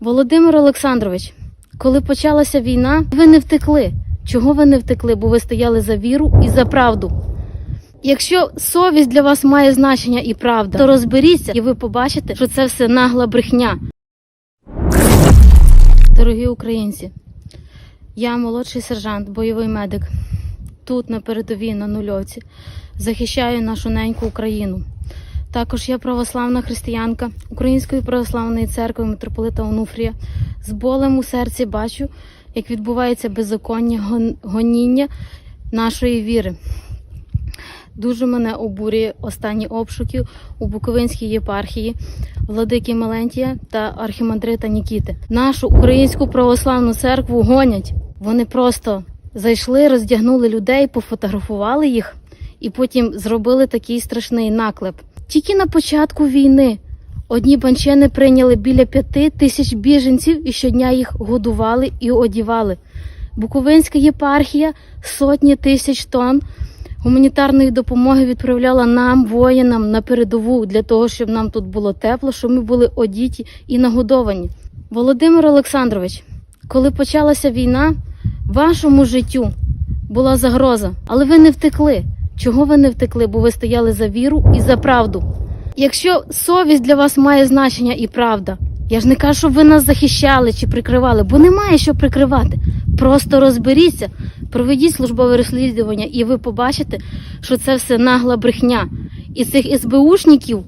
Володимир Олександрович, коли почалася війна, ви не втекли. Чого ви не втекли? Бо ви стояли за віру і за правду. Якщо совість для вас має значення і правда, то розберіться, і ви побачите, що це все нагла брехня. Дорогі українці, я молодший сержант, бойовий медик. Тут на передовій на нульовці захищаю нашу неньку Україну. Також я православна християнка Української православної церкви митрополита Онуфрія. З болем у серці бачу, як відбувається беззаконня гоніння нашої віри. Дуже мене обурює останні обшуки у Буковинській єпархії владики Малентія та архімандрита Нікіти. Нашу українську православну церкву гонять. Вони просто зайшли, роздягнули людей, пофотографували їх і потім зробили такий страшний наклеп. Тільки на початку війни одні банчени прийняли біля п'яти тисяч біженців і щодня їх годували і одівали. Буковинська єпархія сотні тисяч тонн гуманітарної допомоги відправляла нам, воїнам, на передову для того, щоб нам тут було тепло, щоб ми були одіті і нагодовані. Володимир Олександрович, коли почалася війна, вашому життю була загроза, але ви не втекли. Чого ви не втекли? Бо ви стояли за віру і за правду. Якщо совість для вас має значення і правда, я ж не кажу, щоб ви нас захищали чи прикривали, бо немає що прикривати. Просто розберіться, проведіть службове розслідування, і ви побачите, що це все нагла брехня. І цих СБУшників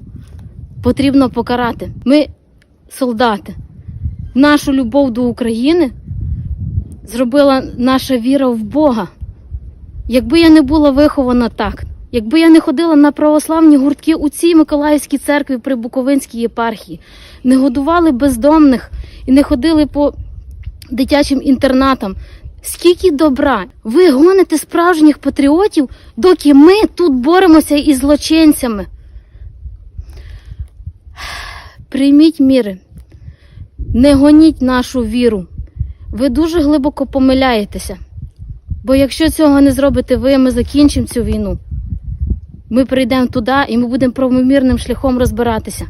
потрібно покарати. Ми солдати. Нашу любов до України зробила наша віра в Бога. Якби я не була вихована так, якби я не ходила на православні гуртки у цій Миколаївській церкві при Буковинській єпархії, не годували бездомних і не ходили по дитячим інтернатам. Скільки добра! Ви гоните справжніх патріотів, доки ми тут боремося із злочинцями. Прийміть міри, не гоніть нашу віру. Ви дуже глибоко помиляєтеся. Бо якщо цього не зробите ви, ми закінчимо цю війну. Ми прийдемо туди і ми будемо правомірним шляхом розбиратися.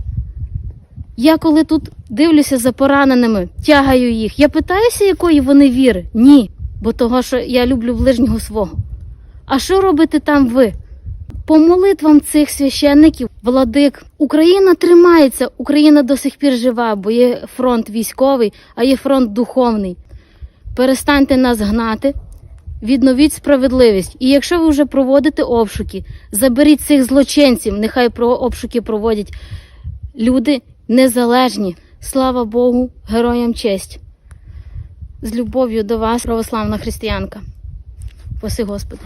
Я коли тут дивлюся за пораненими, тягаю їх, я питаюся, якої вони віри? Ні, бо того, що я люблю ближнього свого. А що робите там ви? По молитвам цих священників, владик, Україна тримається, Україна до сих пір жива, бо є фронт військовий, а є фронт духовний. Перестаньте нас гнати, відновіть справедливість. І якщо ви вже проводите обшуки, заберіть цих злочинців, нехай про обшуки проводять люди незалежні. Слава Богу, героям честь. З любов'ю до вас, православна християнка. Поси Господи.